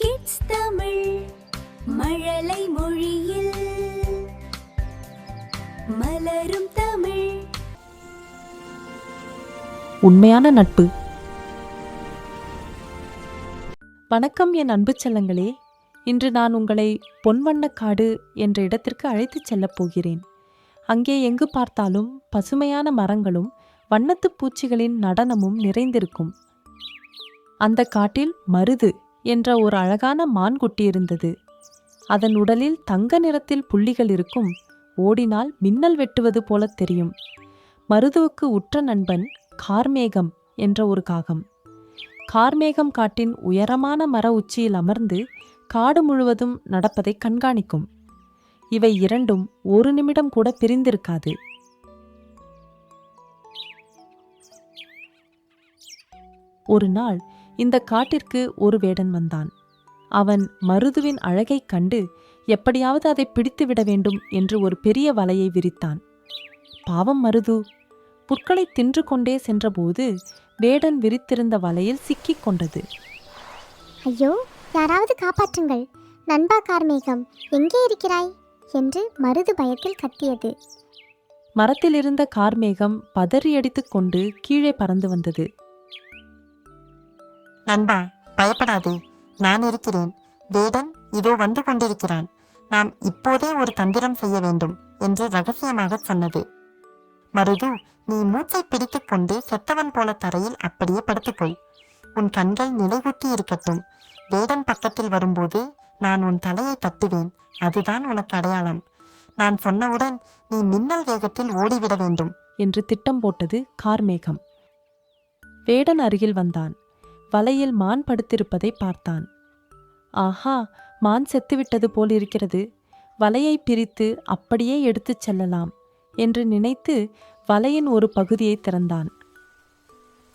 Kids Tamil மழலை மொழியில். மலரும் தமிழ். உண்மையான நட்பு. வணக்கம் என் அன்பு செல்லங்களே. இன்று நான் உங்களை பொன்வண்ணக்காடு என்ற இடத்திற்கு அழைத்துச் செல்லப் போகிறேன். அங்கே எங்கு பார்த்தாலும் பசுமையான மரங்களும் வண்ணத்துப் பூச்சிகளின் நடனமும் நிறைந்திருக்கும். அந்த காட்டில் மருது என்ற ஒரு அழகான மான்குட்டி இருந்தது. அதன் உடலில் தங்க நிறத்தில் புள்ளிகள் இருக்கும் ஓடினால் மின்னல் வெட்டுவது போலத் தெரியும். மருதுவுக்கு உற்ற நண்பன் கார்மேகம் என்ற ஒரு காகம். கார்மேகம் காட்டின் உயரமான மர உச்சியில் அமர்ந்து காடு முழுவதும் நடப்பதை கண்காணிக்கும். இவை இரண்டும் ஒரு நிமிடம் கூட பிரிந்திருக்காது. ஒரு நாள் இந்த காட்டிற்கு ஒரு வேடன் வந்தான். அவன் மருதுவின் அழகைக் கண்டு எப்படியாவது அதை பிடித்துவிட வேண்டும் என்று ஒரு பெரிய வலையை விரித்தான். பாவம் மருது புற்களை தின்று கொண்டே சென்றபோது வேடன் விரித்திருந்த வலையில் சிக்கிக் கொண்டது. ஐயோ யாராவது காப்பாற்றுங்கள். நண்பா கார்மேகம் எங்கே இருக்கிறாய்? என்று மருது பயத்தில் கத்தியது. மரத்தில் இருந்த கார்மேகம் பதறியடித்துக் கொண்டு கீழே பறந்து வந்தது. நண்பா பயப்படாதே. நான் இருக்கிறேன். வேடன் இதோ வந்து கொண்டிருக்கிறான். நாம் இப்போதே ஒரு தந்திரம் செய்ய வேண்டும் என்று ரகசியமாக சொன்னது. மருது நீ மூச்சை பிடித்துக் கொண்டு செத்தவன் போல தரையில் அப்படியே படுத்துக்கொள். உன் கண்கள் நிலைகுத்தி இருக்கட்டும். வேடன் பக்கத்தில் வரும்போது நான் உன் தலையை தட்டுவேன். அதுதான் உனக்கு அடையாளம். நான் சொன்னவுடன் நீ மின்னல் வேகத்தில் ஓடிவிட வேண்டும். என்று திட்டம் போட்டது கார்மேகம். வேடன் அருகில் வந்தான். வலையில் மான் படுத்திருப்பதை பார்த்தான். ஆஹா மான் செத்துவிட்டது போல் இருக்கிறது. வலையை பிரித்து அப்படியே எடுத்துச் செல்லலாம் என்று நினைத்து வலையின் ஒரு பகுதியை திறந்தான்.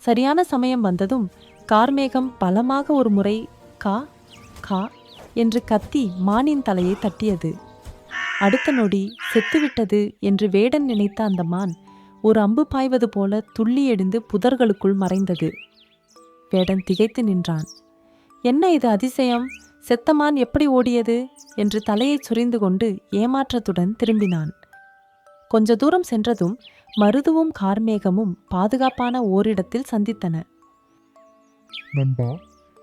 சரியான சமயம் வந்ததும் கார்மேகம் பலமாக ஒரு முறை கா கா என்று கத்தி மானின் தலையை தட்டியது. அடுத்த நொடி செத்துவிட்டது என்று வேடன் நினைத்த அந்த மான் ஒரு அம்பு பாய்வது போல துள்ளி எழுந்து புதர்களுக்குள் மறைந்தது. வேடன் திகைத்து நின்றான். என்ன இது அதிசயம்? செத்த மான் எப்படி ஓடியது? என்று தலையைச் சொரிந்து கொண்டு ஏமாற்றத்துடன் திரும்பினான். கொஞ்ச தூரம் சென்றதும் மருதுவும் கார்மேகமும் பாதுகாப்பான ஓரிடத்தில் சந்தித்தன. நண்பா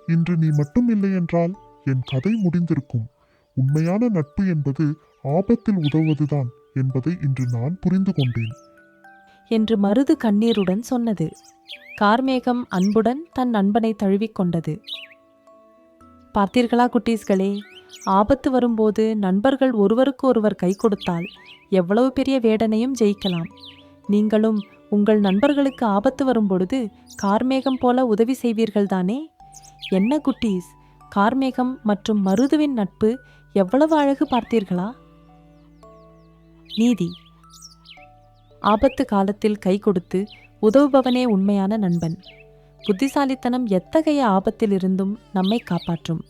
இன்று நீ மட்டும் இல்லை என்றால் என் கதை முடிந்திருக்கும். உண்மையான நட்பு என்பது ஆபத்தில் உதவுவதுதான் என்பதை இன்று நான் புரிந்து கொண்டேன். என்று மருது கண்ணீருடன் சொன்னது. கார்மேகம் அன்புடன் தன் நண்பனை தழுவிக்கொண்டது. பார்த்தீர்களா குட்டீஸ்களே ஆபத்து வரும்போது நண்பர்கள் ஒருவருக்கு ஒருவர் கை கொடுத்தால் எவ்வளவு பெரிய வேடனையும் ஜெயிக்கலாம். நீங்களும் உங்கள் நண்பர்களுக்கு ஆபத்து வரும்பொழுது கார்மேகம் போல உதவி செய்வீர்கள் தானே என்ன குட்டீஸ் கார்மேகம் மற்றும் மருதுவின் நட்பு எவ்வளவு அழகு பார்த்தீர்களா? நீதி ஆபத்து காலத்தில் கை கொடுத்து உதவுபவனே உண்மையான நண்பன். புத்திசாலித்தனம் எத்தகைய ஆபத்திலிருந்தும் நம்மை காப்பாற்றும்.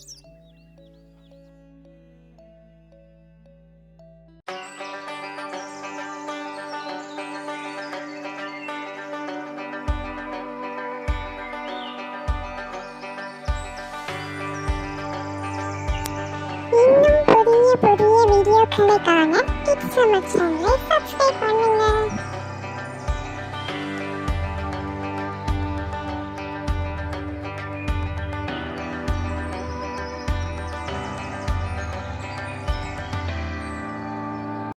இன்னும் புதிய புதிய வீடியோக்களுக்கான டிப்ஸ் கிட்ஸ் நம்ம சேனலை சப்ஸ்கிரைப் பண்ணுங்க.